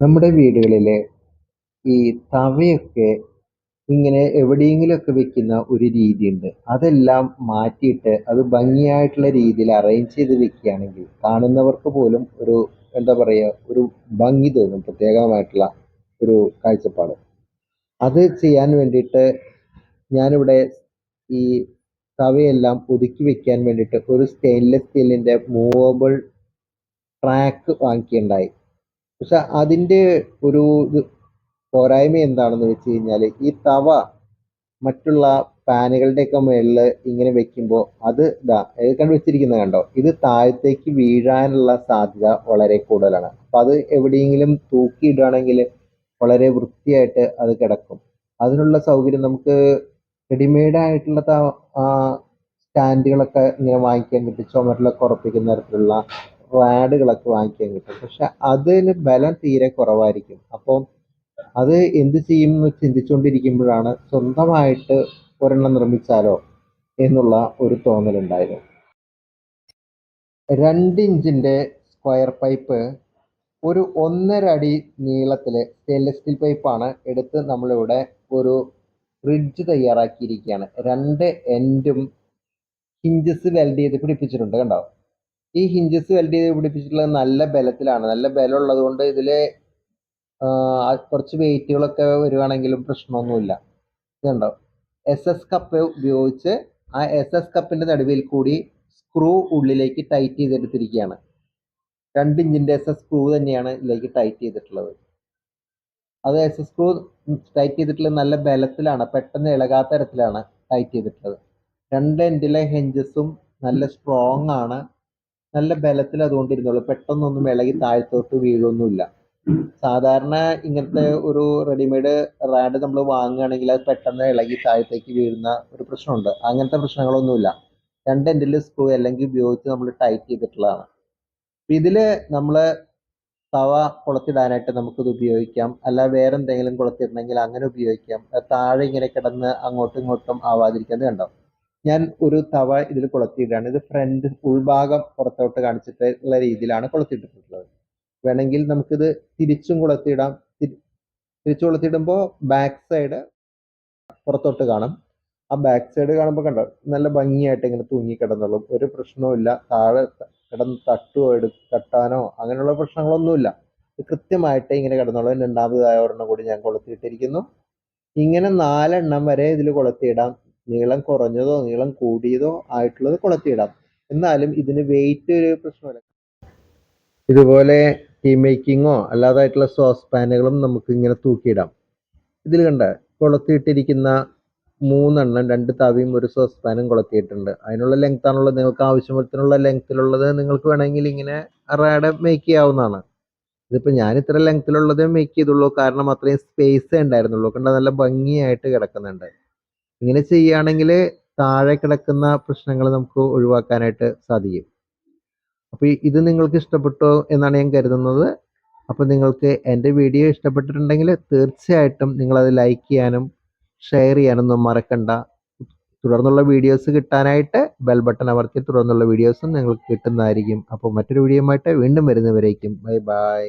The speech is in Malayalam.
നമ്മുടെ വീടുകളിൽ ഈ തവയൊക്കെ ഇങ്ങനെ എവിടെയെങ്കിലുമൊക്കെ വെക്കുന്ന ഒരു രീതിയുണ്ട്. അതെല്ലാം മാറ്റിയിട്ട് അത് ഭംഗിയായിട്ടുള്ള രീതിയിൽ അറേഞ്ച് ചെയ്ത് വെക്കുകയാണെങ്കിൽ കാണുന്നവർക്ക് പോലും ഒരു എന്താ പറയുക ഒരു ഭംഗി തോന്നും പ്രത്യേകമായിട്ടുള്ള ഒരു കാഴ്ചപ്പാട്. അത് ചെയ്യാൻ വേണ്ടിയിട്ട് ഞാനിവിടെ ഈ തവയെല്ലാം ഒതുക്കി വെക്കാൻ വേണ്ടിയിട്ട് ഒരു സ്റ്റെയിൻലെസ് സ്റ്റീലിന്റെ മൂവബിൾ ട്രാക്ക് വാങ്ങിക്കുകയുണ്ടായി. പക്ഷെ അതിന്റെ ഒരു ഇത് പോരായ്മ എന്താണെന്ന് വെച്ച് കഴിഞ്ഞാൽ ഈ തവ മറ്റുള്ള പാനുകളുടെയൊക്കെ മുകളിൽ ഇങ്ങനെ വെക്കുമ്പോൾ അത് ഇതാ കണ്ടു വെച്ചിരിക്കുന്നത് കണ്ടോ? ഇത് താഴത്തേക്ക് വീഴാനുള്ള സാധ്യത വളരെ കൂടുതലാണ്. അപ്പം അത് എവിടെയെങ്കിലും തൂക്കിയിടുകയാണെങ്കിൽ വളരെ വൃത്തിയായിട്ട് അത് കിടക്കും. അതിനുള്ള സൗകര്യം നമുക്ക് റെഡിമെയ്ഡ് ആയിട്ടുള്ള സ്റ്റാൻഡുകളൊക്കെ ഇങ്ങനെ വാങ്ങിക്കാൻ കിട്ടും ചുമരിലൊക്കെ ഉറപ്പിക്കുന്ന തരത്തിലുള്ള റാഡുകളൊക്കെ വാങ്ങിക്കാൻ കിട്ടും. പക്ഷെ അതിന് ബലം തീരെ കുറവായിരിക്കും. അപ്പോൾ അത് എന്ത് ചെയ്യും എന്ന് ചിന്തിച്ചുകൊണ്ടിരിക്കുമ്പോഴാണ് സ്വന്തമായിട്ട് ഒരെണ്ണം നിർമ്മിച്ചാലോ എന്നുള്ള ഒരു തോന്നലുണ്ടായിരുന്നു രണ്ട് ഇഞ്ചിന്റെ സ്ക്വയർ പൈപ്പ് ഒരു ഒന്നര അടി നീളത്തിലെ സ്റ്റെയിൻലെസ് സ്റ്റീൽ പൈപ്പാണ് എടുത്ത് നമ്മളിവിടെ ഒരു ഫ്രിഡ്ജ് തയ്യാറാക്കിയിരിക്കുകയാണ്. രണ്ട് എൻഡും ഹിഞ്ചസ് വെൽഡ് ചെയ്ത് പിടിപ്പിച്ചിട്ടുണ്ട് കണ്ടോ? ഈ ഹിഞ്ചസ് വെൽഡ് ചെയ്ത് പിടിപ്പിച്ചിട്ടുള്ളത് നല്ല ബലത്തിലാണ്. നല്ല ബലം ഉള്ളതുകൊണ്ട് ഇതിൽ കുറച്ച് വെയിറ്റുകളൊക്കെ വരുവാണെങ്കിലും പ്രശ്നമൊന്നുമില്ല. ഇതുണ്ടോ? എസ് എസ് കപ്പ് ഉപയോഗിച്ച് ആ എസ് എസ് കപ്പിന്റെ നടുവിൽ കൂടി സ്ക്രൂ ഉള്ളിലേക്ക് ടൈറ്റ് ചെയ്തെടുത്തിരിക്കുകയാണ്. രണ്ട് ഇഞ്ചിന്റെ എസ് എസ് സ്ക്രൂ തന്നെയാണ് ഇതിലേക്ക് ടൈറ്റ് ചെയ്തിട്ടുള്ളത്. അത് എസ് എസ് സ്ക്രൂ ടൈറ്റ് ചെയ്തിട്ടുള്ളത് നല്ല ബലത്തിലാണ്. പെട്ടെന്ന് ഇളകാത്ത തരത്തിലാണ് ടൈറ്റ് ചെയ്തിട്ടുള്ളത്. രണ്ട് എൻഡിലെ ഹെഞ്ചസും നല്ല സ്ട്രോങ് ആണ്. നല്ല ബലത്തിൽ അതുകൊണ്ട് ഇരുന്നുള്ളൂ. പെട്ടെന്നൊന്നും ഇളകി താഴ്ത്തോട്ട് വീഴൊന്നുമില്ല. സാധാരണ ഇങ്ങനത്തെ ഒരു റെഡിമെയ്ഡ് റാഡ് നമ്മൾ വാങ്ങുകയാണെങ്കിൽ അത് പെട്ടെന്ന് ഇളകി താഴത്തേക്ക് വീഴുന്ന ഒരു പ്രശ്നമുണ്ട്. അങ്ങനത്തെ പ്രശ്നങ്ങളൊന്നുമില്ല. രണ്ട് എൻഡിൽ സ്ക്രൂ അല്ലെങ്കിൽ ഉപയോഗിച്ച് നമ്മൾ ടൈറ്റ് ചെയ്തിട്ടുള്ളതാണ്. ഇതിൽ നമ്മൾ തവ കുളത്തിടാനായിട്ട് നമുക്കിത് ഉപയോഗിക്കാം. അല്ല വേറെ എന്തെങ്കിലും കുളത്തിടണമെങ്കിൽ അങ്ങനെ ഉപയോഗിക്കാം. താഴെ ഇങ്ങനെ കിടന്ന് അങ്ങോട്ടും ഇങ്ങോട്ടും ആവാതിരിക്കുന്നത് കണ്ടോ? ഞാൻ ഒരു തവ ഇതിൽ കൊളുത്തിയിട്ടാണ് ഇത് ഫ്രണ്ട് ഉൾഭാഗം പുറത്തോട്ട് കാണിച്ചിട്ടുള്ള രീതിയിലാണ് കൊളുത്തിയിട്ടിട്ടുള്ളത് വേണമെങ്കിൽ നമുക്കിത് തിരിച്ചും കൊളുത്തിയിടാം. തിരിച്ചു കൊളുത്തിയിടുമ്പോൾ ബാക്ക് സൈഡ് പുറത്തോട്ട് കാണും. ആ ബാക്ക് സൈഡ് കാണുമ്പോൾ കണ്ടോ നല്ല ഭംഗിയായിട്ട് ഇങ്ങനെ തൂങ്ങി കിടന്നുള്ളൂ ഒരു പ്രശ്നവുമില്ല താഴെ കിടന്ന് തട്ടുകയോ എടു തട്ടാനോ അങ്ങനെയുള്ള പ്രശ്നങ്ങളൊന്നുമില്ല. കൃത്യമായിട്ട് ഇങ്ങനെ കിടന്നുള്ളൂ രണ്ടാമതായ ഒരെണ്ണം കൂടി ഞാൻ കൊളുത്തിയിട്ടിരിക്കുന്നു. ഇങ്ങനെ നാലെണ്ണം വരെ ഇതിൽ കൊളുത്തിയിടാം. നീളം കുറഞ്ഞതോ നീളം കൂടിയതോ ആയിട്ടുള്ളത് കൊളുത്തിയിടാം. എന്നാലും ഇതിന് വെയിറ്റ് ഒരു പ്രശ്നമല്ല. ഇതുപോലെ ടീ മേക്കിങ്ങോ അല്ലാതായിട്ടുള്ള സോസ് പാനുകളും നമുക്ക് ഇങ്ങനെ തൂക്കിയിടാം. ഇതിൽ കണ്ട കൊളുത്തിയിട്ടിരിക്കുന്ന മൂന്നെണ്ണം രണ്ട് തവിയും ഒരു സോസ് പാനും കൊളുത്തിയിട്ടുണ്ട്. അതിനുള്ള ലെങ്ത് ആണുള്ളത്. നിങ്ങൾക്ക് ആവശ്യത്തിനുള്ള ലെങ്ത്തിലുള്ളത് നിങ്ങൾക്ക് വേണമെങ്കിൽ ഇങ്ങനെ റാഡ് മേക്ക് ചെയ്യാവുന്നതാണ്. ഇതിപ്പോൾ ഞാൻ ഇത്ര ലെങ്ത്തിലുള്ളതേ മേക്ക് ചെയ്തുള്ളൂ. കാരണം അത്രയും സ്പേസ് ഉണ്ടായിരുന്നുള്ളൂ. കണ്ട? നല്ല ഭംഗിയായിട്ട് കിടക്കുന്നുണ്ട്. ഇങ്ങനെ ചെയ്യുകയാണെങ്കിൽ താഴെ കിടക്കുന്ന പ്രശ്നങ്ങൾ നമുക്ക് ഒഴിവാക്കാനായിട്ട് സാധിക്കും. അപ്പോൾ ഇത് നിങ്ങൾക്ക് ഇഷ്ടപ്പെട്ടോ എന്നാണ് ഞാൻ കരുതുന്നത്. അപ്പോൾ നിങ്ങൾക്ക് എന്റെ വീഡിയോ ഇഷ്ടപ്പെട്ടിട്ടുണ്ടെങ്കിൽ തീർച്ചയായിട്ടും നിങ്ങളത് ലൈക്ക് ചെയ്യാനും ഷെയർ ചെയ്യാനൊന്നും മറക്കണ്ട. തുടർന്നുള്ള വീഡിയോസ് കിട്ടാനായിട്ട് ബെൽ ബട്ടൺ അമർത്തി തുടർന്നുള്ള വീഡിയോസും നിങ്ങൾക്ക് കിട്ടുന്നതായിരിക്കും. അപ്പോൾ മറ്റൊരു വീഡിയോയുമായിട്ട് വീണ്ടും വരുന്നവരേക്കും. Bye bye